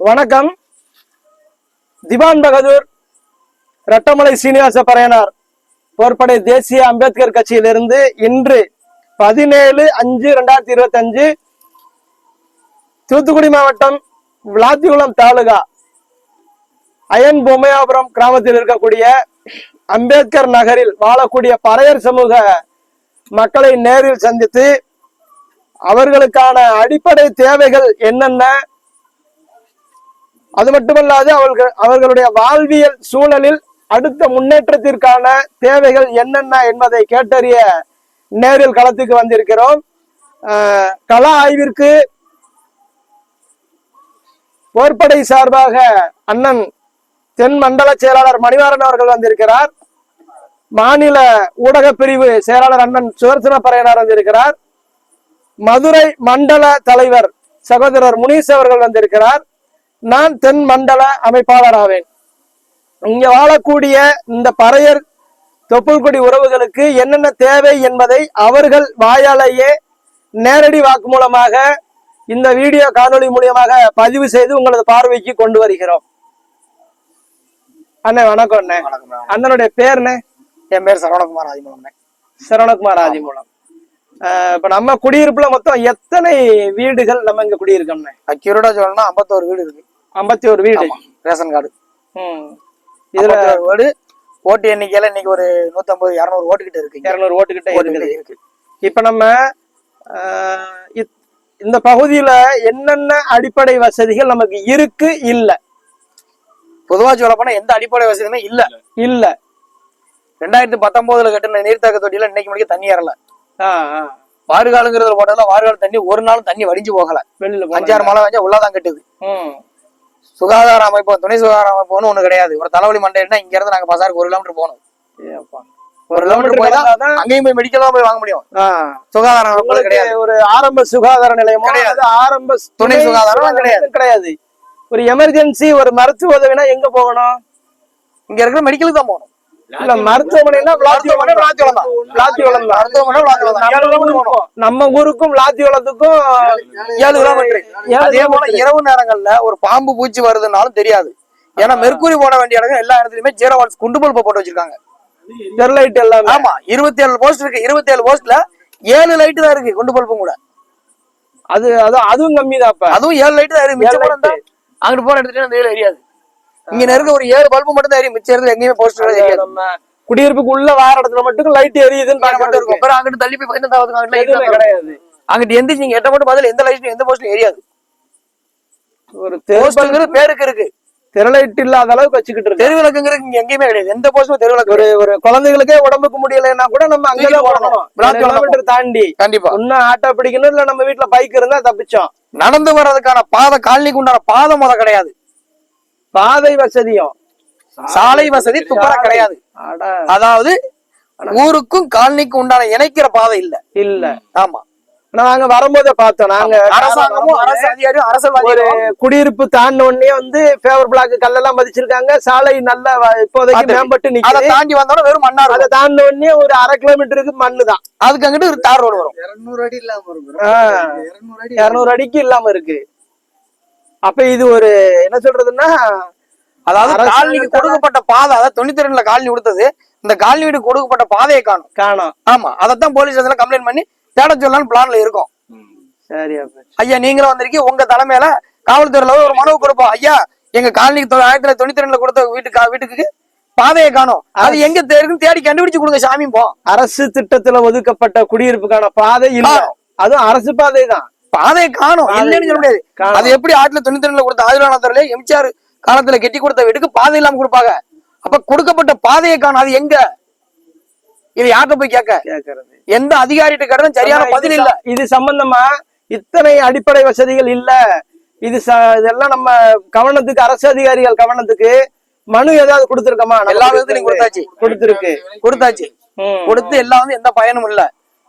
வணக்கம். திவான் பகதூர் ரட்டமலை சீனிவாச பறையனார் போர்படை தேசிய அம்பேத்கர் கட்சியிலிருந்து இன்று பதினேழு அஞ்சு ரெண்டாயிரத்தி இருபத்தி அஞ்சு தூத்துக்குடி மாவட்டம் விளாத்திகுளம் தாலுகா அயன் பொம்மையாபுரம் கிராமத்தில் இருக்கக்கூடிய அம்பேத்கர் நகரில் வாழக்கூடிய பறையர் சமூக மக்களை நேரில் சந்தித்து அவர்களுக்கான அடிப்படை தேவைகள் என்னென்ன அது மட்டுமல்லாது அவர்கள் அவர்களுடைய வாழ்வியல் சூழலில் அடுத்த முன்னேற்றத்திற்கான தேவைகள் என்னென்ன என்பதை கேட்டறிய நேரில் களத்துக்கு வந்திருக்கிறோம். ஆஹ் கள ஆய்விற்கு போர்ப்படை சார்பாக அண்ணன் தென் மண்டல செயலாளர் மணிவாரன் அவர்கள் வந்திருக்கிறார். மாநில ஊடக பிரிவு செயலாளர் அண்ணன் சுதர்சன பறையனார் வந்திருக்கிறார். மதுரை மண்டல தலைவர் சகோதரர் முனீஸ் அவர்கள் வந்திருக்கிறார். நான் தென் மண்டல அமைப்பாளர் ஆவேன் இங்க வாழக்கூடிய இந்த பறையர் தொப்புள்குடி உறவுகளுக்கு என்னென்ன தேவை என்பதை அவர்கள் வாயாலேயே நேரடி வாக்குமூலமாக இந்த வீடியோ காணொளி மூலியமாக பதிவு செய்து உங்களது பார்வைக்கு கொண்டு வருகிறோம். அண்ணே வணக்கம் அண்ணே. அண்ணனுடைய பேர்ண்ணே? என் பேர் சரவணகுமார் ஆதிமூலம் சரவணகுமார் ஆதிமூலம் இப்ப நம்ம குடியிருப்புல மொத்தம் எத்தனை வீடுகள் நம்ம இங்க குடியிருக்கோம்ண்ணே அக்யூரேட்டா சொல்லணும்னா ஐம்பத்தோரு வீடு இருக்கு. ஐம்பத்தி ஒரு வீடு ரேஷன் கார்டு. ம். இதுல வீடு ஓட்டு எண்ணிக்கையில இன்னைக்கு ஒரு நூத்தம்பது இரநூறு ஓட்டு கிட்ட இருக்கு. இருநூறு ஓட்டு இருக்குது. இருக்கு. இப்ப நம்ம இந்த பகுதியில என்னென்ன அடிப்படை வசதிகள் நமக்கு இருக்கு? இல்ல. பொதுவா சொல்ல போனா எந்த அடிப்படை வசதியுமே இல்ல. இல்ல. ரெண்டாயிரத்தி பத்தொன்பதுல கட்டின நீர்த்தக்க தொட்டியில இன்னைக்கு முடிக்க தண்ணி ஏறல. வாறுகாலுங்கிறதுல போட்டதுல வாறுகால் தண்ணி ஒரு நாளும் தண்ணி வடிஞ்சு போகல. வெளியில அஞ்சாறு மழை வந்தா உள்ளதான் கட்டுது. ம். சுகாதார அமைப்பு துணை சுகாதார அமைப்புன்னு ஒண்ணு கிடையாது. ஒரு தலைவலி மண்டைன்னா இங்க இருந்து நாங்க பசாருக்கு ஒரு கிலோமீட்டர் போகணும். அப்பா. ஒரு கிலோமீட்டர் போய் தான் அங்கேயும் போய் மெடிக்கல் போய் வாங்க முடியும். சுகாதார அமைப்பு கிடையாது. ஒரு ஆரம்ப சுகாதார நிலையமோ கிடையாது. ஆரம்ப துணை சுகாதாரம் கிடையாது. கிடையாது. ஒரு எமர்ஜென்சி ஒரு மருத்துவ உதவினா எங்க போகணும்? இங்க இருக்கிற மெடிக்கலுக்கு தான் போகணும். இல்ல மருத்துவமனைனா. விளாத்திக்குளம் தான் மருத்துவமனை. நம்ம ஊருக்கும் விளாத்திக்குளத்துக்கும் ஏழு கிலோமீட்டர் அதே போல. இரவு நேரங்கள்ல ஒரு பாம்பு பூச்சி வருதுன்னாலும் தெரியாது. ஏன்னா மெர்க்குரி போட வேண்டிய இடங்கள் எல்லா இடத்துலயுமே ஜீரோ வாட்ஸ் குண்டு பல்ப போட்டு வச்சிருக்காங்க. ஸ்டெர்லைட் எல்லாமே. ஆமா இருபத்தி ஏழு போஸ்ட் இருக்கு. இருபத்தி ஏழு போஸ்ட்ல ஏழு லைட் தான் இருக்கு குண்டு பல்பும் கூட. அது அது அதுவும் கம்மி தான் அதுவும் ஏழு லைட் தான். இருக்கு அங்கிட்டு போற இடத்துல வெயில் எரியாது. இங்க இருக்க ஒரு ஏழு பல்பு மட்டும் தான் எரியும். மிச்சம் இருக்கு எங்கேயுமே போஸ்ட் தெரியாது. நம்ம குடியிருப்புக்கு உள்ள வார இடத்துல மட்டும் லைட் எரியுதுன்னு மட்டும் இருக்கும். அப்புறம் அங்கிட்டு தள்ளி போய் இருக்கும். கிடையாது. அங்கிட்டு எந்திரிச்சு நீங்க எட்ட மட்டும் பதில் எந்த லைட்டும் எந்த போஸ்ட்டும் எரியாது. ஒரு போஸ்ட்ங்கிறது பேருக்கு இருக்கு. தெருலைட் இல்லாத அளவுக்கு வச்சுக்கிட்டு இருக்கு தெருவிளக்குங்கிறது இங்க எங்கேயுமே கிடையாது. எந்த போஸ்டும் தெருவிளக்கு ஒரு ஒரு குழந்தைகளுக்கே உடம்புக்கு முடியலைன்னா கூட நம்ம தூக்கி ஓடணும் கிலோமீட்டர் தாண்டி. கண்டிப்பா. ஒன்னும் ஆட்டோ பிடிக்கணும் இல்ல நம்ம வீட்டுல பைக் இருந்தா தப்பிச்சோம். நடந்து வர்றதுக்கான பாதை காலனிக்கு உண்டான பாதை முத கிடையாது. பாதை வசதியும். சாலை வசதி துப்புரா கிடையாது. அதாவது ஊருக்கும் காலனிக்கும் உண்டான இணைக்கிற பாதை இல்ல. இல்ல. ஆமா. நாங்க வரும்போதே பார்த்தோம் நாங்க அரசாங்கமும் அரசு அதிகாரியும் ஒரு அரசியல்வாதியும் குடியிருப்பு தாண்டின உடனே வந்து ஃபேவர் பிளாக் கல்லெல்லாம் பதிச்சிருக்காங்க சாலை நல்ல இப்போதைக்கு. மேம்பட்டு அதை நிக்குது. தாண்டி வந்தோட வெறும் மண்ணா அதை தாண்டின உடனே ஒரு அரை கிலோமீட்டருக்கு மண்ணு தான். அதுக்கு அங்கிட்டு ஒரு தார் ரோடு வரும். இருநூறு அடி இல்லாம அடி. இருநூறு அடிக்கு இல்லாம இருக்கு. அப்ப இது ஒரு என்ன சொல்றதுன்னா அதாவது காலனிக்கு கொடுக்கப்பட்ட பாதை அதாவது தொண்ணூத்தி ரெண்டுல காலனி கொடுத்தது இந்த காலனி வீடு கொடுக்கப்பட்ட பாதையை காணும். காணோம். ஆமா அதைத்தான் போலீஸ் ஸ்டேஷன்ல கம்ப்ளைண்ட் பண்ணி தேட சொல்லலாம்னு பிளான்ல இருக்கும். சரி ஐயா நீங்களும் வந்திருக்கீங்க உங்க தலைமையில காவல்துறையில ஒரு மனு கொடுப்போம் ஐயா எங்க காலனிக்கு ஆயிரத்தி தொள்ளாயிரத்தி தொண்ணூத்தி ரெண்டுல கொடுத்த வீட்டுக்கு வீட்டுக்கு பாதையை காணும். அது எங்க தே- இருக்குன்னு தேடி கண்டுபிடிச்சு கொடுங்க சாமி போ. அரசு திட்டத்துல ஒதுக்கப்பட்ட குடியிருப்புக்கான பாதை இல்ல. அதுவும் அரசு பாதை தான் பாதையை காணும். இல்லைன்னு சொல்ல முடியாது. அது எப்படி ஆயிரத்தி தொண்ணூத்தி ரெண்டுல கொடுத்த ஆதிரானத்துல எம்ஜிஆர் காலத்துல கெட்டி கொடுத்த வீட்டுக்கு பாதை இல்லாம கொடுப்பாங்க. அப்ப கொடுக்கப்பட்ட பாதையை காணும். அது எங்க? இது யார்கிட்ட போய் கேட்க? எந்த அதிகாரிகிட்ட கேட்டதும் சரியான பதில் இல்ல. இது சம்பந்தமா இத்தனை அடிப்படை வசதிகள் இல்ல. இது இதெல்லாம் நம்ம கவனத்துக்கு அரசு அதிகாரிகள் கவனத்துக்கு மனு ஏதாவது கொடுத்திருக்கோமா? எல்லா விதத்துலயும் கொடுத்தாச்சு. கொடுத்திருக்கு. கொடுத்தாச்சு. கொடுத்து எல்லாம் வந்து எந்த பயனும் இல்ல.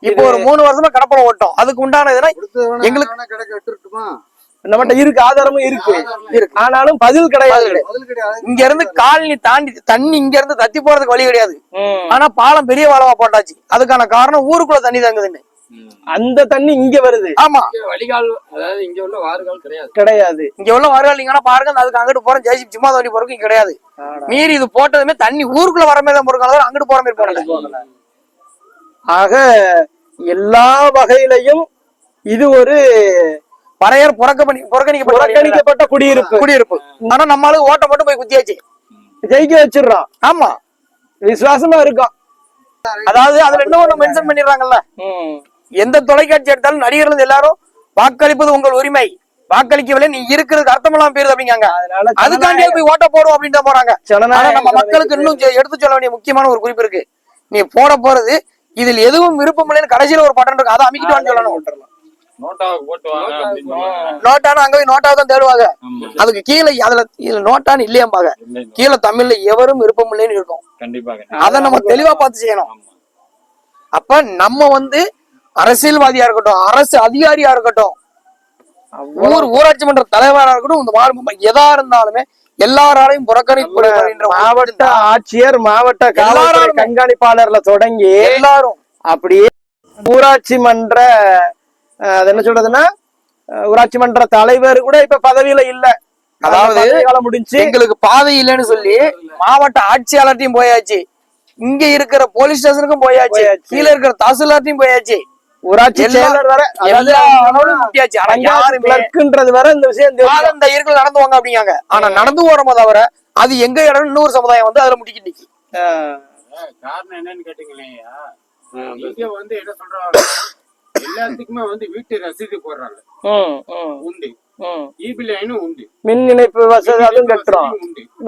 இப்போ ஒரு மூணு வருஷமா கடப்படம் ஓட்டம். அதுக்கு உண்டான இதெல்லாம் கொடுத்தவன எங்களுக்கு- விட்டுருட்டுமா நம்மகிட்ட இருக்கு ஆதாரமும் இருக்கு. இருக்கு. ஆனாலும் பதில் கிடையாது. இங்க இருந்து காலனி தாண்டி தண்ணி இங்க இருந்து தத்தி போறதுக்கு வழி கிடையாது. ஆனா பாலம் பெரிய பாலமா போட்டாச்சு. அதுக்கான காரணம் ஊருக்குள்ள தண்ணி தங்குதுன்னு. அந்த தண்ணி இங்க வருது. ஆமா. வடிகால் அதாவது இங்க உள்ள வாறுகால் கிடையாது. கிடையாது. இங்க உள்ள வரகால் நீங்க பாருங்க அதுக்கு அங்கிட்டு போறோம் ஜெய்சி சும்மா தோண்டி போறதுக்கு கிடையாது. மீறி இது போட்டதுமே தண்ணி ஊருக்குள்ள வர மாதிரி தான் போறதுனால அங்கிட்டு போற மாதிரி போறல ஆக எல்லா வகையிலையும் இது ஒரு பறையர் புறக்க புறக்கணிக்கப்பட்ட குடியிருப்பு. குடியிருப்பு. ஆனா நம்மளுக்கு ஓட்ட மட்டும் போய் குத்தியாச்சு. ஜெயிக்க வச்சிடுறோம் ஆமா. விசுவாசமா இருக்கும் அதாவது அதுல இன்னும் ஒண்ணு மென்ஷன் பண்ணிடுறாங்கல்ல. எந்த தொலைக்காட்சி எடுத்தாலும் நடிகர்கள் எல்லாரும் வாக்களிப்பது உங்கள் உரிமை. வாக்களிக்கவில்லை நீ இருக்கிறதுக்கு அர்த்தமெல்லாம் பேருது அப்படிங்காங்க. அதனால அதுக்காண்டியே போய் ஓட்ட போடும் அப்படின்னு போறாங்க. நம்ம மக்களுக்கு இன்னும் எடுத்து சொல்ல வேண்டிய முக்கியமான ஒரு குறிப்பு இருக்கு. நீ போட போறது இதில் எதுவும் விருப்பம் இல்லைன்னு கடைசியில ஒரு பட்டன் இருக்கு. அதை அமைக்கிட்டு சொல்லணும் வாங்க சொல்லுவாங்க. நோட்டான அங்க போய் நோட்டாவை தான் தேடுவாங்க. அதுக்கு கீழே அதுல இதுல நோட்டான்னு இல்லையாம்பாங்க. இல்லை, கீழே தமிழ்ல எவரும் விருப்பம் இல்லைன்னு இருக்கும். கண்டிப்பா கண்டிப்பா. அதை நம்ம தெளிவா பார்த்து செய்யணும். அப்ப நம்ம வந்து அரசியல்வாதியா இருக்கட்டும் அரசு அதிகாரியா இருக்கட்டும் ஊர் ஊராட்சி மன்ற தலைவரா இருக்கட்டும் இந்த மெம்பர் எதா இருந்தாலுமே எல்லாராலையும் புறக்கணிக்கப்படுகின்ற மாவட்ட ஆட்சியர் மாவட்ட கண்காணிப்பாளர்ல தொடங்கி எல்லாரும். அப்படியே ஊராட்சி மன்ற அது என்ன சொல்றதுன்னா ஊராட்சி மன்ற தலைவர் கூட இப்ப பதவியில இல்ல. அதாவது முடிஞ்சு எங்களுக்கு பாதை இல்லைன்னு சொல்லி மாவட்ட ஆட்சியாளர்ட்டையும் போயாச்சு. இங்க இருக்கிற போலீஸ் ஸ்டேஷனுக்கும் போயாச்சு. கீழ இருக்கிற தहसीல்தார்ட்டையும் போயாச்சு. ஊராட்சி செயலர் வர கிளர்க்குன்றது வர இந்த விஷயம் தெரியும் பாதம் தையர்கள் நடந்து வாங்க அப்படிங்காங்க. ஆனா நடந்து போறோமோ தவிர அது எங்க இடம் இன்னொரு சமுதாயம் வந்து அதுல முட்டிக்கிட்டு நிக்கி. காரணம் என்னன்னு கேட்டீங்களேயா இங்க வந்து என்ன சொல்றாங்க? எல்லாத்துக்குமே வந்து வீட்டு ரசீது போடுறாங்க. ம், ம், உண்டு. ஈபி லைனும் உண்டு. மின் இணைப்பு வசதி அதுவும் கட்டுறோம்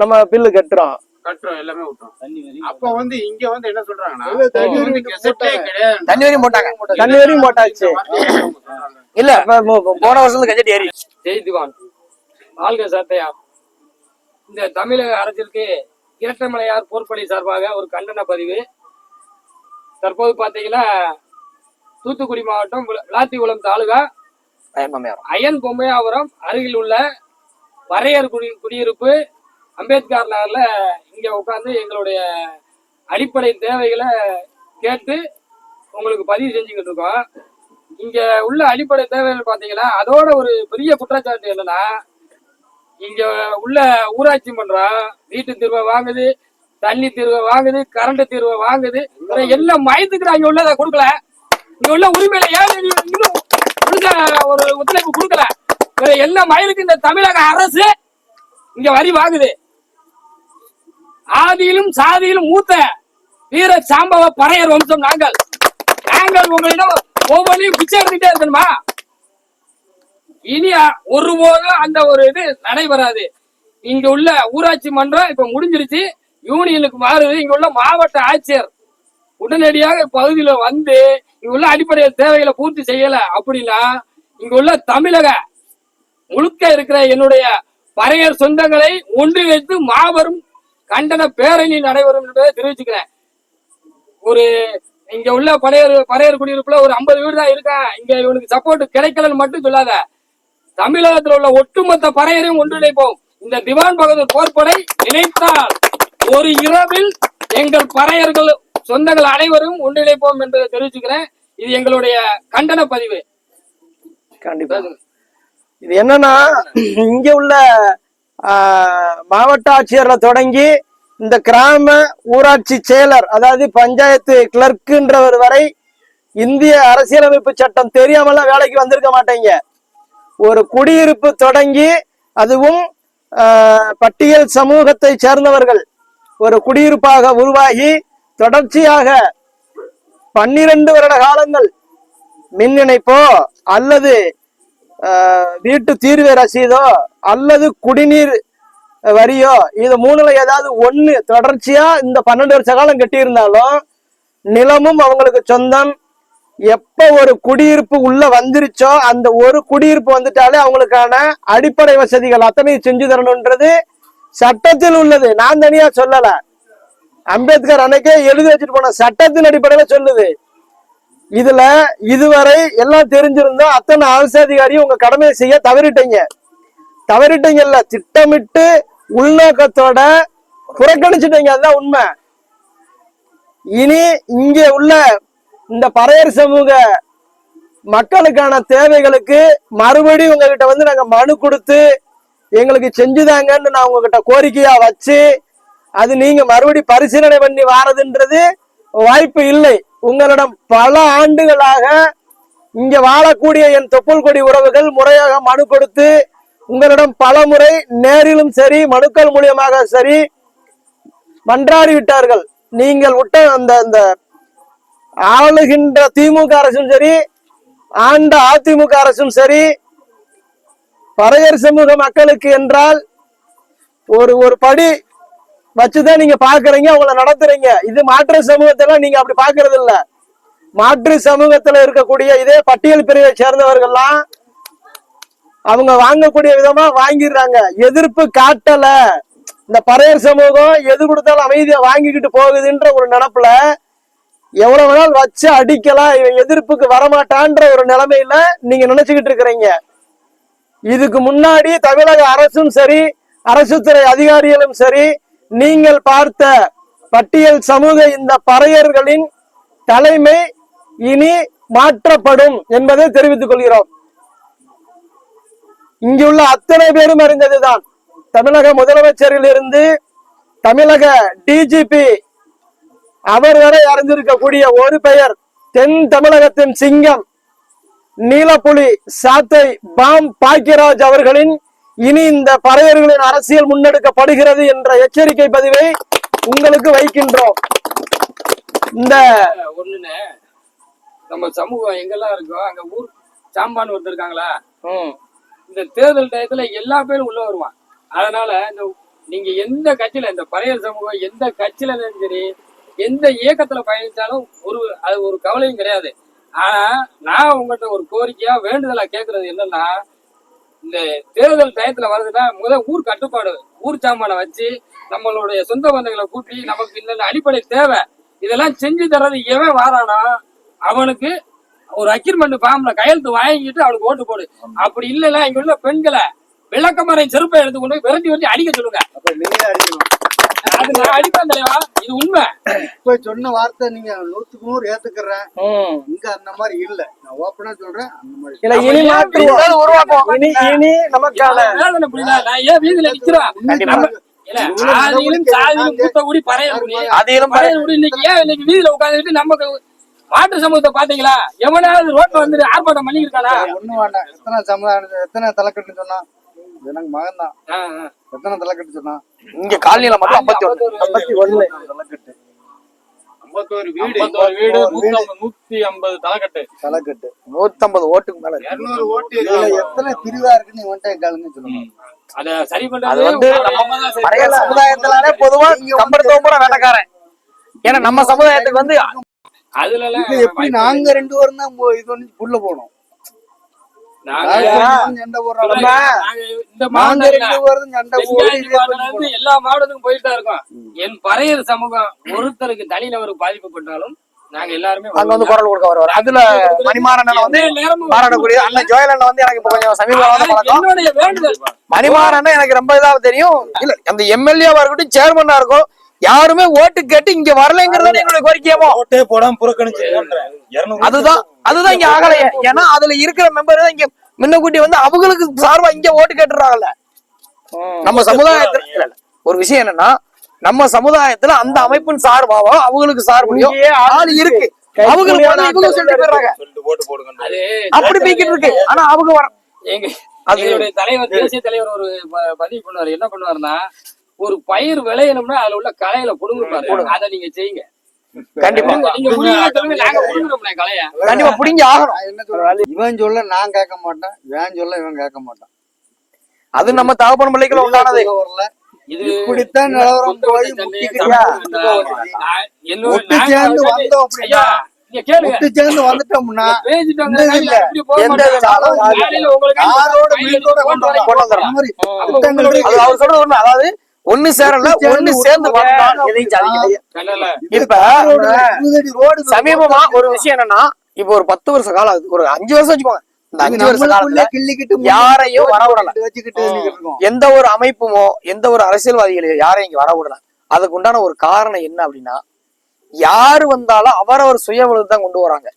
நம்ம பில்லு கட்டுறோம் கட்டுறோம் எல்லாமே விட்டுறோம் அப்ப வந்து இங்க வந்து என்ன சொல்றாங்கன்னா தண்ணி வரையும் போட்டாங்க. தண்ணி வரையும் போட்டாச்சு. இல்ல போன வருஷத்துல கஜெட் ஏறி. ஜெய் திவான். வாழ்க சாத்தையா. இந்த தமிழக அரசிற்கு இரட்டமலையார் போர்ப்படை சார்பாக ஒரு கண்டன பதிவு. தற்போது பாத்தீங்கன்னா தூத்துக்குடி மாவட்டம் விள- விளாத்திக்குளம் தாலுகா அயன் பொம்மையாபுரம் அருகில் உள்ள வரையர் குடி குடியிருப்பு அம்பேத்கர் நகர்ல இங்க உட்காந்து எங்களுடைய அடிப்படை தேவைகளை கேட்டு உங்களுக்கு பதிவு செஞ்சுக்கிட்டு இருக்கோம். இங்க உள்ள அடிப்படை தேவைகள் பாத்தீங்கன்னா அதோட ஒரு பெரிய குற்றச்சாட்டு என்னன்னா இங்க உள்ள ஊராட்சி மன்றம் வீட்டு தீர்வை வாங்குது தண்ணி தீர்வை வாங்குது கரண்ட் தீர்வை வாங்குது. வேற எல்லாம் மயத்துக்கு இங்க உள்ளதை கொடுக்கல. இங்க உள்ள உரிமையில ஏன் இன்னும் ஒரு ஒத்துழைப்பு கொடுக்கல? வேற எல்லா மயிலுக்கு இந்த தமிழக அரசு இங்க வரி வாங்குது. ஆதியிலும் சாதியிலும் மூத்த வீர சாம்பவ பறையர் வம்சம் நாங்கள். நாங்கள் உங்களிடம் ஒவ்வொன்றையும் பிச்சை எடுத்துட்டே இருக்கணுமா? இனி ஒருபோதும் அந்த ஒரு இது நடைபெறாது. இங்க உள்ள ஊராட்சி மன்றம் இப்ப முடிஞ்சிருச்சு. யூனியனுக்கு மாறுது. இங்க உள்ள மாவட்ட ஆட்சியர் உடனடியாக பகுதியில வந்து இங்க உள்ள அடிப்படை தேவைகளை பூர்த்தி செய்யல அப்படின்னா இங்க உள்ள தமிழக முழுக்க இருக்கிற என்னுடைய பறையர் சொந்தங்களை ஒன்றிணைத்து மாபெரும் கண்டன பேரணி நடைபெறும் என்பதை தெரிவிச்சுக்கிறேன். ஒரு இங்க உள்ள பறையர் பறையர் குடியிருப்புல ஒரு ஐம்பது வீடு தான் இருக்கான் இங்க இவனுக்கு சப்போர்ட் கிடைக்கலன்னு மட்டும் சொல்லாத. தமிழகத்தில் உள்ள ஒட்டுமொத்த பறையரையும் ஒன்றிணைப்போம். இந்த திவான் பகதூர் போர்ப்படை நினைத்தால் ஒரு இரவில் எங்கள் பறையர்கள் சொந்தங்கள் அனைவரும் ஒன்றிணைப்போம் என்பதை தெரிவிச்சுக்கிறேன். இது எங்களுடைய கண்டன பதிவு. கண்டிப்பா. இது என்னன்னா இங்க உள்ள மாவட்ட ஆட்சியர்ல தொடங்கி இந்த கிராம ஊராட்சி செயலர் அதாவது பஞ்சாயத்து கிளர்க்குன்றவர் வரை இந்திய அரசியலமைப்பு சட்டம் தெரியாமலாம் வேலைக்கு வந்திருக்க மாட்டேங்க. ஒரு குடியிருப்பு தொடங்கி அதுவும் பட்டியல் சமூகத்தை சேர்ந்தவர்கள் ஒரு குடியிருப்பாக உருவாகி தொடர்ச்சியாக பன்னிரண்டு வருட காலங்கள் மின் இணைப்போ அல்லது வீட்டு தீர்வை ரசீதோ அல்லது குடிநீர் வரியோ இது மூணுல ஏதாவது ஒண்ணு தொடர்ச்சியா இந்த பன்னெண்டு வருஷ காலம் கட்டியிருந்தாலும் நிலமும் அவங்களுக்கு சொந்தம். எப்ப ஒரு குடியிருப்பு உள்ள வந்துருச்சோ அந்த ஒரு குடியிருப்பு வந்துட்டாலே அவங்களுக்கான அடிப்படை வசதிகள் அத்தனையும் செஞ்சு தரணுன்றது சட்டத்தில் உள்ளது. நான் தனியா சொல்லல. அம்பேத்கர் அன்னைக்கே எழுதி வச்சுட்டு போன சட்டத்தின் அடிப்படையில சொல்லுது. இதுல இதுவரை எல்லாம் தெரிஞ்சிருந்தா அத்தனை அரசு அதிகாரியும் உங்க கடமையை செய்ய தவறிட்டீங்க. தவறிட்டீங்கல்ல திட்டமிட்டு உள்நோக்கத்தோட புறக்கணிச்சிட்டீங்க. அதுதான் உண்மை. இனி இங்க உள்ள இந்த பறையர் சமூக மக்களுக்கான தேவைகளுக்கு மறுபடியும் உங்ககிட்ட வந்து நாங்க மனு கொடுத்து எங்களுக்கு செஞ்சுதாங்கன்னு நான் உங்ககிட்ட கோரிக்கையா வச்சு அது நீங்க மறுபடி பரிசீலனை பண்ணி வாரதுன்றது வாய்ப்பு இல்லை. உங்களிடம் பல ஆண்டுகளாக இங்க வாழக்கூடிய என் தொப்புள் கொடி உறவுகள் முறையாக மனு கொடுத்து உங்களிடம் பல முறை நேரிலும் சரி மனுக்கள் மூலியமாக சரி மன்றாடி விட்டார்கள். நீங்கள் விட்ட அந்த அந்த ஆளுகின்ற திமுக அரசும் சரி ஆண்ட அதிமுக அரசும் சரி பறையர் சமூக மக்களுக்கு என்றால் ஒரு ஒரு படி வச்சுதான் நீங்க பாக்குறீங்க அவங்கள நடத்துறீங்க. இது மாற்று சமூகத்துல நீங்க அப்படி பாக்குறது இல்ல மாற்று சமூகத்துல இருக்கக்கூடிய இதே பட்டியல் பிரிவை சேர்ந்தவர்கள்லாம் அவங்க வாங்கக்கூடிய விதமா வாங்கிடுறாங்க. எதிர்ப்பு காட்டல. இந்த பறையர் சமூகம் எது கொடுத்தாலும் அமைதியா வாங்கிக்கிட்டு போகுதுன்ற ஒரு நினப்புல எவ்வளவு நாள் வச்சு அடிக்கலாம் இவன் எதிர்ப்புக்கு வரமாட்டான்ற ஒரு நிலைமையில நீங்க நினைச்சுக்கிட்டு இருக்கிறீங்க. இதுக்கு முன்னாடி தமிழக அரசும் சரி அரசு துறை அதிகாரிகளும் சரி நீங்கள் பார்த்த பட்டியல் சமூக இந்த பறையர்களின் தலைமை இனி மாற்றப்படும் என்பதை தெரிவித்துக் கொள்கிறோம். இங்குள்ள அத்தனை பேரும் அறிந்ததுதான். தமிழக முதலமைச்சரில் இருந்து தமிழக டிஜிபி அவர் வரை அறிந்திருக்கக்கூடிய ஒரு பெயர் தென் தமிழகத்தின் சிங்கம் நீலப்புலி சாத்தை பாம் பாக்கியராஜ் அவர்களின் இனி இந்த பறையர்களின் அரசியல் முன்னெடுக்கப்படுகிறது என்ற எச்சரிக்கை பதிவை உங்களுக்கு வைக்கின்றோம். இந்த ஒண்ணுன்னு நம்ம சமூகம் எங்கெல்லாம் இருக்கோ அங்க ஊர் சாம்பான் ஒருத்தர் இருக்காங்களா? இந்த தேர்தல் டயத்துல எல்லா பேரும் உள்ள வருவான். அதனால இந்த நீங்க எந்த கட்சியில இந்த பறையர் சமூகம் எந்த கட்சியில சரி எந்த இயக்கத்துல பயணிச்சாலும் ஒரு அது ஒரு கவலையும் கிடையாது. ஆனா நான் உங்கள்கிட்ட ஒரு கோரிக்கையா வேண்டுதலா கேக்குறது என்னன்னா இந்த தேர்தல் டயத்துல வருதுன்னா முதல் ஊர் கட்டுப்பாடு ஊர் சாமானை வச்சு நம்மளுடைய சொந்த பந்தங்களை கூட்டி நமக்கு இந்த அடிப்படை தேவை. இதெல்லாம் செஞ்சு தர்றது எவன் வாரானா? அவனுக்கு ஒரு அக்ரிமெண்ட் ஃபார்ம்ல கையெழுத்து வாங்கிட்டு அவனுக்கு ஓட்டு போடு. அப்படி இல்லைன்னா இங்க உள்ள பெண்களை விளக்கமறை செருப்பை எடுத்து கொண்டு விரட்டி விரட்டி அடிக்க சொல்லுங்க. அப்ப அடிக்கணும். அது நான் அடிப்பேன் தலைவா. இது உண்மை. இப்ப சொன்ன வார்த்தை நீங்க நூத்துக்கு நூறு ஏத்துக்கிறேன். இங்க அந்த மாதிரி இல்ல. நான் ஓப்பனா சொல்றேன் அந்த மாதிரி. இல்ல இனி மாற்றுவோம் உருவாக்குவோம் இனி இனி நமக்கான வேதனை புரியுதா நான் ஏன் வீதியில நிக்கிறேன்? ஆதியிலும் சாதியிலும் மூத்த குடி அதிலும் இன்னைக்கு ஏன் இன்னைக்கு வீதியில உட்காந்துட்டு நமக்கு மாட்டு சமூகத்தை பாத்தீங்களா எவனாவது ரோட்ல வந்துட்டு ஆர்ப்பாட்டம் பண்ணியிருக்கானா ஒண்ணும் வேண்டாம். எத்தனை சமுதாயம் எத்தனை தலைக்கட்டுன்னு சொன்னா எனக்கு மகன் தான். எத்தனை தலைக்கட்டு சொன்னா? இங்க காலனியில மட்டும் ஐம்பத்தி ஒண்ணு. ஐம்பத்தி ஒண்ணு தலைக்கட்டு. ஐம்பத்தோரு வீடு. நூத்தி ஐம்பது தலைக்கட்டு. தலைக்கட்டு. நூத்தம்பது ஓட்டுக்கு மேல. இருநூறு ஓட்டு. எத்தனை பிரிவா இருக்குன்னு இவன்ட்ட கேளுங்க சொல்லுங்க. அத சரி பண்றது வந்து பழைய சமுதாயத்திலானே பொதுவா கம்பெடுத்தவங்க பூரா ஏன்னா நம்ம சமுதாயத்துக்கு வந்து அதுல எப்படி நாங்க ரெண்டு பேரும் தான் இது வந்து புள்ள போனோம். எல்லா மாவட்டத்துக்கும் போயிட்டு தான் இருக்கோம். என் பறையர் சமூகம் ஒருத்தருக்கு தனிநபர் பாதிக்கப்பட்டாலும் நாங்க எல்லாருமே அங்க வந்து குரல் கொடுக்க வருவார் அதுல மணிமாறன் வந்து பாராட்டக்கூடிய அண்ணன் ஜோயல் அண்ணன் வந்து எனக்கு இப்ப கொஞ்சம் மணிமாறன் எனக்கு ரொம்ப இதா தெரியும். இல்ல அந்த எம்எல்ஏவா இருக்கட்டும் சேர்மனா இருக்கும் யாருமே ஓட்டு கேட்டு இங்க வரலைங்கிறது எங்களுடைய கோரிக்கையாமோ? ஓட்டே போடாம புறக்கணிச்சு அதுதான் அதுதான் இங்க ஆகலையே. ஏன்னா அதுல இருக்கிற மெம்பர் தான் இங்க முன்னக்கூட்டி வந்து அவங்களுக்கு சார்பா இங்க ஓட்டு கேட்டுறாங்கல்ல. நம்ம சமுதாயத்துல. ஒரு விஷயம் என்னன்னா நம்ம சமுதாயத்துல அந்த அமைப்பின் சார்பாவோ அவங்களுக்கு இங்கேயே ஆள் இருக்கு. அவங்களுக்கு அப்படி போய்கிட்டு இருக்கு. ஆனா அவங்க வர எங்க அது- எங்களுடைய தலைவர் தேசிய தலைவர் ஒரு பதிவு பண்ணுவாரு. என்ன பண்ணுவாருன்னா ஒரு பயிர் விளையணும்னா அதுல உள்ள களையில புடுங்க. அதை நீங்க செய்யுங்க. கண்டிப்பா. கண்டிப்பா புடிங்கி ஆகணும். நான் என்ன சொல்றேன் இவன் சொல்ல நான் கேட்க மாட்டேன் இவன் சொல்ல இவன் கேட்க மாட்டான். அது நம்ம தகப்பன் பிள்ளைக்குள்ள உண்டானது. இப்படித்தான் நிலவரம் போய் சேர்ந்து வந்து- வந்தோம் அப்படின்னா சேர்ந்து வந்துட்டோம்னா எந்த அவர் சொல்றது அதாவது ஒண்ணு சேரல ஒண்ணு சேர்ந்து வந்தான் எதையும். இப்ப சமீபமா ஒரு விஷயம் என்னன்னா இப்ப ஒரு பத்து வருஷ காலம் ஒரு அஞ்சு வருஷம் வச்சுக்கோங்க. இந்த அஞ்சு வருஷ காலத்துல கிள்ளிக்கிட்டு யாரையும் வர விடல. வச்சுக்கிட்டு நின்னுக்கிட்டு இருக்கோம். எந்த ஒரு அமைப்புமோ எந்த ஒரு அரசியல்வாதிகளையோ யாரையும் இங்க வர விடல. அதுக்கு உண்டான ஒரு காரணம் என்ன அப்படின்னா யாரு வந்தாலும் அவரவர் சுய தான் கொண்டு வராங்க.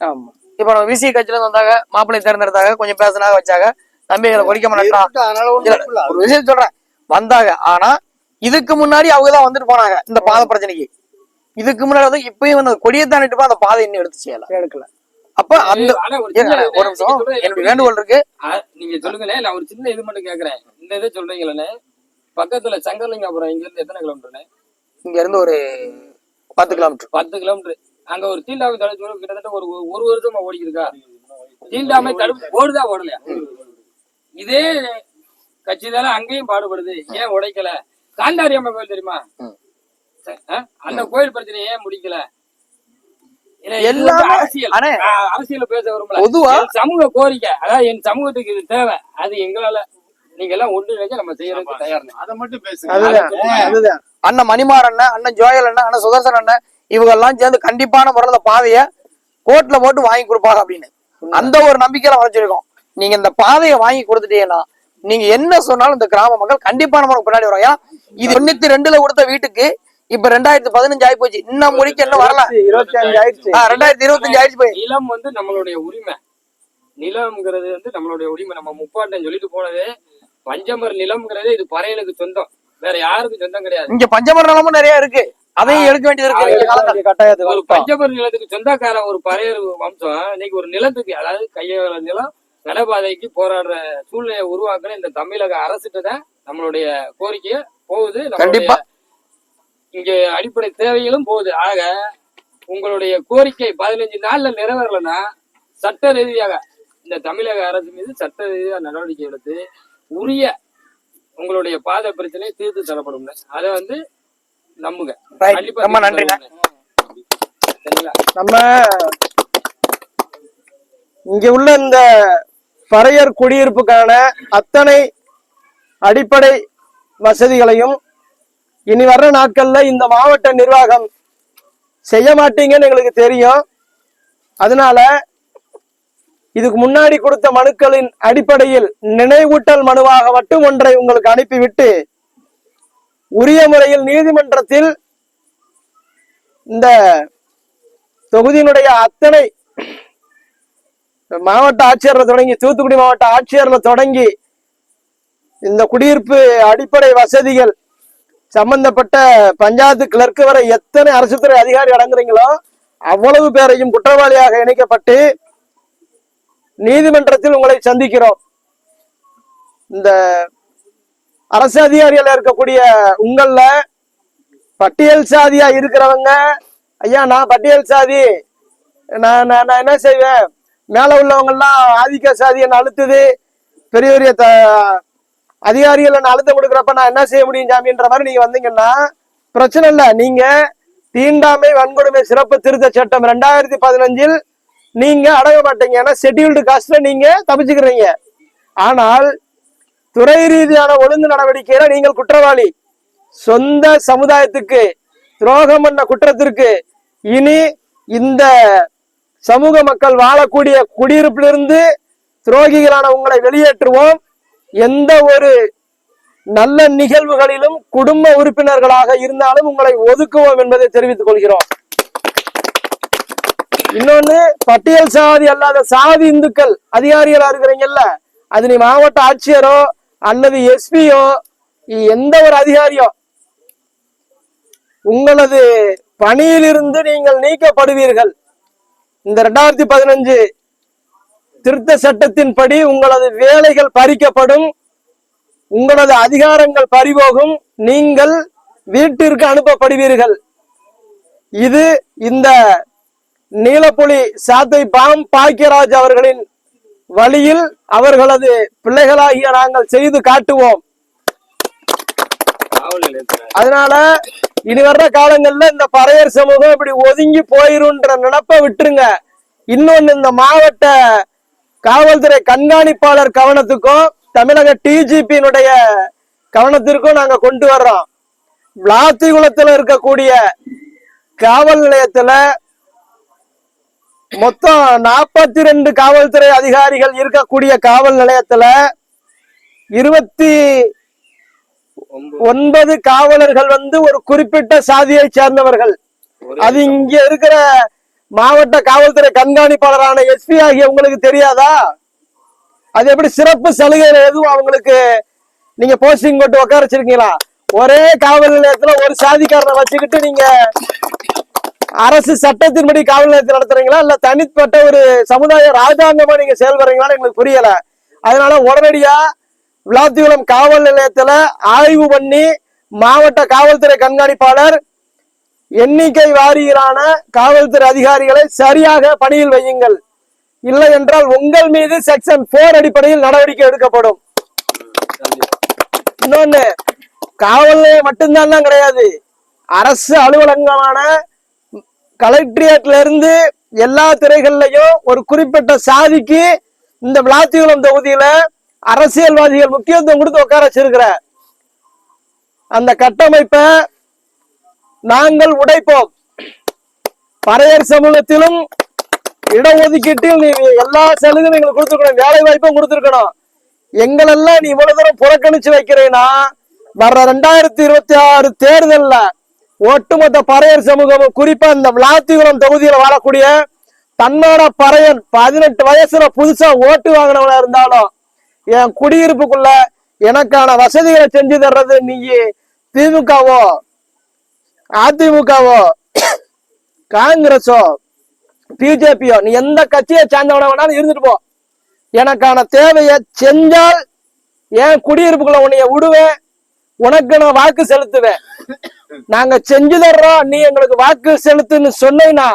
ஆமா. இப்ப நம்ம விசி கட்சியில இருந்து வந்தாங்க மாப்பிள்ளை தேர்ந்தெடுத்தாங்க கொஞ்சம் பேசினாங்க வச்சாங்க தம்பிகளை கொடிக்க மாட்டான். ஒரு விஷயம் சொல்றேன். வந்தாங்க. ஆனா இதுக்கு முன்னாடி அவங்க தான் வந்துட்டு போனாங்க இந்த பாதை பிரச்சனைக்கு. இதுக்கு முன்னாடி வந்து இப்பயும் வந்து கொடியை தாண்டிட்டு போய் அந்த பாதை இன்னும் எடுத்து செய்யல எடுக்கல. அப்ப அந்த ஒரு நிமிஷம். என்னுடைய வேண்டுகோள் இருக்கு. நீங்க சொல்லுங்களேன் நான் ஒரு சின்ன இது மட்டும் கேக்குறேன். இந்த இதை சொல்றீங்களே பக்கத்துல சங்கரலிங்காபுரம் இங்க இருந்து எத்தனை கிலோமீட்டர்னு? இங்க இருந்து ஒரு பத்து கிலோமீட்டர். பத்து கிலோமீட்டர். அங்க ஒரு தீண்டாமை தடுப்பு கிட்டத்தட்ட ஒரு ஒரு- ஒரு வருஷமா ஓடிக்கிருக்கா தீண்டாமை தடுப்பு ஓடுதா ஓடலையா? இதே கட்சி தானே அங்கேயும் பாடுபடுது. ஏன் உடைக்கல? காந்தாரி அம்மா கோயில் தெரியுமா? அந்த கோயில் பிரச்சனையை ஏன் முடிக்கல? அரசியல். பேச விரும்பல. சமூக கோரிக்கை. அதாவது என் சமூகத்துக்கு இது தேவை. அது எங்களால நீங்க எல்லாம் ஒன்றிணைஞ்சு நம்ம செய்யறதுக்கு தயார் அதை மட்டும் பேசுங்க. அதுதான் அதுதான். அண்ணன் மணிமார் அண்ணன் அண்ணன் ஜோயல் அண்ணன் அண்ணன் சுதர்சன் அண்ணன் இவங்க எல்லாம் சேர்ந்து கண்டிப்பான முறையில பாதைய கோர்ட்ல போட்டு வாங்கி கொடுப்பாங்க அப்படின்னு. அந்த ஒரு நம்பிக்கையில வளைச்சிருக்கோம் நீங்க இந்த பாதையை வாங்கி கொடுத்துட்டீங்கன்னா நீங்க என்ன சொன்னாலும் இந்த கிராம மக்கள் கண்டிப்பான முறை பின்னாடி வரும் ஏன்னா இது தொண்ணூத்தி ரெண்டுல கொடுத்த வீட்டுக்கு இப்ப ரெண்டாயிரத்தி பதினஞ்சு ஆகி போச்சு. இன்னும் முடிக்க இன்னும் வரல இருபத்தி அஞ்சு ஆயிடுச்சு. ரெண்டாயிரத்தி இருபத்தஞ்சு ஆயிடுச்சு போய். நிலம் வந்து நம்மளுடைய உரிமை. நிலம்ங்கிறது வந்து நம்மளுடைய உரிமை. நம்ம முப்பாட்டன் சொல்லிட்டு போனது பஞ்சமர் நிலம்ங்கிறது இது பறையனுக்கு சொந்தம். வேற யாருக்கும் சொந்தம் கிடையாது. இங்க பஞ்சமர நிலமும் நிறைய இருக்கு. அதையும் எடுக்க வேண்டியது இருக்கு. ஒரு. பஞ்சமர் நிலத்துக்கு சொந்தக்கார ஒரு பறையர் வம்சம். இன்னைக்கு ஒரு நிலத்துக்கு அதாவது கையகல நிலம் நடைபாதைக்கு போராடுற சூழ்நிலையை உருவாக்குன இந்த தமிழக அரசுகிட்ட தான் நம்மளுடைய கோரிக்கை போகுது. கண்டிப்பா. இங்க அடிப்படை தேவைகளும் போகுது. ஆக உங்களுடைய கோரிக்கை பதினஞ்சு நாள்ல நிறைவேறலைன்னா சட்ட ரீதியாக இந்த தமிழக அரசு மீது சட்ட ரீதியாக நடவடிக்கை எடுத்து உரிய உங்களுடைய பாத பிரச்சனையை தீர்த்து தரப்படும். அதை வந்து நம்புங்க. ரொம்ப. சரிங்களா? நம்ம இங்க உள்ள இந்த பறையர் குடியிருப்புக்கான அத்தனை அடிப்படை வசதிகளையும் இனி வர்ற நாட்கள்ல இந்த மாவட்ட நிர்வாகம் செய்ய மாட்டீங்கன்னு எங்களுக்கு தெரியும். அதனால இதுக்கு முன்னாடி கொடுத்த மனுக்களின் அடிப்படையில் நினைவூட்டல் மனுவாக மட்டும் ஒன்றை உங்களுக்கு அனுப்பிவிட்டு உரிய முறையில் நீதிமன்றத்தில் இந்த தொகுதியினுடைய அத்தனை மாவட்ட ஆட்சியரில் தொடங்கி தூத்துக்குடி மாவட்ட ஆட்சியரில் தொடங்கி இந்த குடியிருப்பு அடிப்படை வசதிகள் சம்பந்தப்பட்ட பஞ்சாயத்து கிளர்க்கு வரை எத்தனை அரசு துறை அதிகாரி அடங்குறீங்களோ அவ்வளவு பேரையும் குற்றவாளியாக இணைக்கப்பட்டு நீதிமன்றத்தில் உங்களை சந்திக்கிறோம். இந்த அரசு அதிகாரிகள் இருக்கக்கூடிய உங்கள பட்டியல் சாதியா இருக்கிறவங்க ஐயா நான் பட்டியல் சாதி நான் நான் நான் என்ன செய்வேன்? மேலே உள்ளவங்கள்லாம் ஆதிக்க சாதி என்ன அழுத்துது. பெரிய பெரிய த அதிகாரிகள் நான் அழுத்தம் கொடுக்குறப்ப நான் என்ன செய்ய முடியும் ஜாமின்ற மாதிரி நீங்கள் வந்தீங்கன்னா பிரச்சனை இல்லை. நீங்கள் தீண்டாமை வன்கொடுமை சிறப்பு திருத்த சட்டம் ரெண்டாயிரத்தி பதினஞ்சில் நீங்கள் அடங்க மாட்டீங்க. ஏன்னா ஷெட்யூல்டு காஸ்ட்டில் நீங்கள் தப்பிச்சுக்கிறீங்க. ஆனால் துறை ரீதியான ஒழுங்கு நடவடிக்கையில நீங்கள் குற்றவாளி. சொந்த சமுதாயத்துக்கு துரோகம் பண்ண குற்றத்திற்கு இனி இந்த சமூக மக்கள் வாழக்கூடிய குடியிருப்பிலிருந்து துரோகிகளான உங்களை வெளியேற்றுவோம். எந்த ஒரு நல்ல நிகழ்வுகளிலும் குடும்ப உறுப்பினர்களாக இருந்தாலும் உங்களை ஒதுக்குவோம் என்பதை தெரிவித்துக் கொள்கிறோம். இன்னொன்னு பட்டியல் சாதி அல்லாத சாதி இந்துக்கள் அதிகாரிகளா இருக்கிறீங்கல்ல அது நீ மாவட்ட ஆட்சியரோ அல்லது எஸ்பியோ எந்த ஒரு அதிகாரியோ உங்களது பணியிலிருந்து நீங்கள் நீக்கப்படுவீர்கள். இந்த ரெண்டாயிரத்தி பதினஞ்சு திருத்த சட்டத்தின்படி உங்களது வேலைகள் பறிக்கப்படும் உங்களது அதிகாரங்கள் பறிபோகும் நீங்கள் வீட்டிற்கு அனுப்பப்படுவீர்கள். இது இந்த நீலப்புலி சாத்தை பாம் பாக்கியராஜ் அவர்களின் வழியில் அவர்களது பிள்ளைகளாகிய நாங்கள் செய்து காட்டுவோம். அதனால இனி வர்ற காலங்கள்ல இந்த பறையர் சமூகம் இப்படி ஒதுங்கி போயிருன்ற நினப்ப விட்டுருங்க. இன்னொன்னு இந்த மாவட்ட காவல்துறை கண்காணிப்பாளர் கவனத்துக்கும் தமிழக டிஜிபியினுடைய கவனத்திற்கும் நாங்க கொண்டு வர்றோம். விளாத்திகுளத்துல இருக்கக்கூடிய காவல் நிலையத்துல மொத்தம் நாற்பத்தி ரெண்டு காவல்துறை அதிகாரிகள் இருக்கக்கூடிய காவல் நிலையத்துல இருபத்தி ஒன்பது காவலர்கள் வந்து ஒரு குறிப்பிட்ட சாதியை சேர்ந்தவர்கள். அது இங்க இருக்கிற மாவட்ட காவல்துறை கண்காணிப்பாளரான எஸ்பி ஆகிய உங்களுக்கு தெரியாதா? அது எப்படி சிறப்பு சலுகைகள் எதுவும் அவங்களுக்கு நீங்க போஸ்டிங் போட்டு உட்கார வச்சிருக்கீங்களா? ஒரே காவல் நிலையத்துல ஒரு சாதிக்காரனை வச்சுக்கிட்டு நீங்க அரசு சட்டத்தின்படி காவல் நிலையத்தில் நடத்துறீங்களா? இல்ல தனிப்பட்ட ஒரு சமுதாய ராஜாங்கமா நீங்க செயல்படுறீங்களான்னு எங்களுக்கு புரியல. அதனால உடனடியா விளாத்திகுளம் காவல் நிலையத்துல ஆய்வு பண்ணி மாவட்ட காவல்துறை கண்காணிப்பாளர் எண்ணிக்கை வாரியிலான காவல்துறை அதிகாரிகளை சரியாக பணியில் வையுங்கள். இல்லை என்றால் உங்கள் மீது செக்ஷன் போர் அடிப்படையில் நடவடிக்கை எடுக்கப்படும். இன்னொன்னு காவல் நிலையம் மட்டும்தான் கிடையாது. அரசு அலுவலகமான கலெக்டரேட்ல இருந்து எல்லா துறைகள்லையும் ஒரு குறிப்பிட்ட சாதிக்கு இந்த விளாத்திகுளம் தொகுதியில அரசியல்வாதிகள் முக்கியத்துவம் கொடுத்து உட்கார வச்சிருக்கிற அந்த கட்டமைப்பை நாங்கள் உடைப்போம். பறையர் சமூகத்திலும் இடஒதுக்கீட்டில் நீ எல்லா சலுகையும் எங்களுக்கு கொடுத்துருக்கணும். வேலை வாய்ப்பும் கொடுத்துருக்கணும். எங்களெல்லாம் நீ இவ்வளவு தூரம் புறக்கணிச்சு வைக்கிறேன்னா வர்ற ரெண்டாயிரத்தி இருபத்தி ஆறு தேர்தல்ல ஒட்டுமொத்த பறையர் சமூகமும் குறிப்பா இந்த விளாத்திபுரம் தொகுதியில வாழக்கூடிய தன்னோட பறையன் பதினெட்டு வயசுல புதுசா ஓட்டு வாங்கினவனா இருந்தாலும் என் குடியிருப்புக்குள்ள எனக்கான வசதிகளை செஞ்சு தர்றது நீங்க திமுகவோ அதிமுகவோ காங்கிரஸோ பிஜேபியோ நீ எந்த கட்சியை சேர்ந்தவன வேணாலும் இருந்துட்டு போ. எனக்கான தேவையை செஞ்சால் என் குடியிருப்புக்குள்ள உன்னைய விடுவேன். உனக்கு நான் வாக்கு செலுத்துவேன். நாங்க செஞ்சு தர்றோம் நீ எங்களுக்கு வாக்கு செலுத்துன்னு சொன்னீங்கன்னா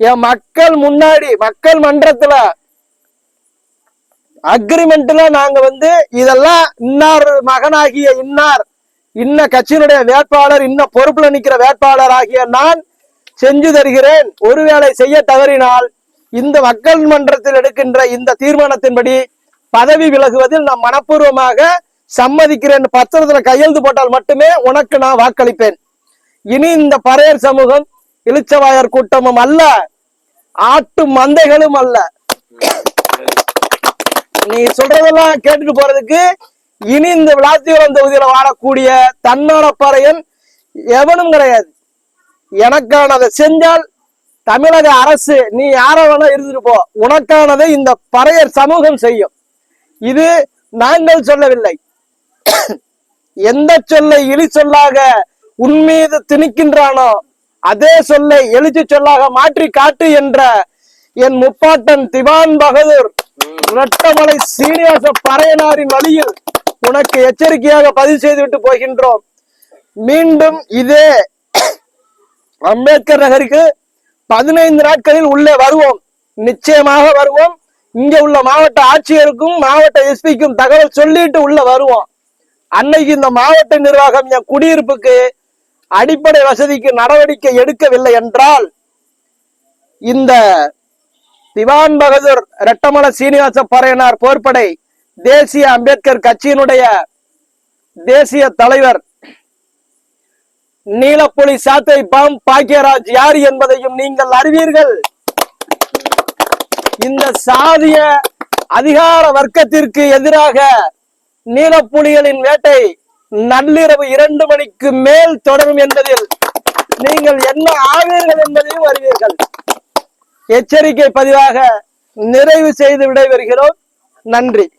என் மக்கள் முன்னாடி மக்கள் மன்றத்துல அக்ரிமெண்ட்ல நாங்க வந்து இதெல்லாம் இன்னார் மகனாகிய இன்னார் இன்ன கட்சியினுடைய வேட்பாளர் இன்ன பொறுப்புல நிக்கிற வேட்பாளர் ஆகிய நான் செஞ்சு தருகிறேன். ஒருவேளை செய்ய தவறினால் இந்த மக்கள் மன்றத்தில் எடுக்கின்ற இந்த தீர்மானத்தின்படி பதவி விலகுவதில் நான் மனப்பூர்வமாக சம்மதிக்கிறேன். பத்திரத்துல கையெழுத்து போட்டால் மட்டுமே உனக்கு நான் வாக்களிப்பேன். இனி இந்த பறையர் சமூகம் இளிச்சவாயர் கூட்டமும் அல்ல ஆட்டு மந்தைகளும் அல்ல. நீ சொல்றதெல்லாம் கேட்டுட்டு போறதுக்கு இனி இந்த விளாத்திகுளம் தொகுதியில வாழக்கூடிய தன்னோட பறையன் எவனும் கிடையாது. எனக்கானதை செஞ்சால் தமிழக அரசு நீ யார வேணா இருந்துட்டு போ. உனக்கானதை இந்த பறையர் சமூகம் செய்யும். இது நாங்கள் சொல்லவில்லை. எந்த சொல்லை இழி சொல்லாக உன்மீது திணிக்கின்றானோ அதே சொல்லை எழுச்சி சொல்லாக மாற்றி காட்டு என்ற என் முப்பாட்டன் திவான் பகதூர் இரட்டமலை சீனிவாச பறையனாரின் வழியில் உனக்கு எச்சரிக்கையாக பதிவு செய்துவிட்டு போகின்றோம். மீண்டும் இதே அம்பேத்கர் நகருக்கு பதினைந்து நாட்களில் உள்ளே வருவோம். நிச்சயமாக வருவோம். இங்க உள்ள மாவட்ட ஆட்சியருக்கும் மாவட்ட எஸ்பிக்கும் தகவல் சொல்லிட்டு உள்ள வருவோம். அன்னைக்கு இந்த மாவட்ட நிர்வாகம் என் குடியிருப்புக்கு அடிப்படை வசதிக்கு நடவடிக்கை எடுக்கவில்லை என்றால் இந்த திவான் பகதூர் ரெட்டமல சீனிவாச பறையனார் போர்ப்படை தேசிய அம்பேத்கர் கட்சியினுடைய தேசிய தலைவர். நீலப்புலி சாத்தை பாம் பாக்கியராஜ் யார் என்பதையும் நீங்கள் அறிவீர்கள். இந்த சாதிய அதிகார வர்க்கத்திற்கு எதிராக நீலப்புலிகளின் வேட்டை நள்ளிரவு இரண்டு மணிக்கு மேல் தொடரும் என்பதில் நீங்கள் என்ன ஆவீர்கள் என்பதையும் அறிவீர்கள். எச்சரிக்கை பதிவாக நிறைவு செய்து விடைபெறுகிறோம். நன்றி.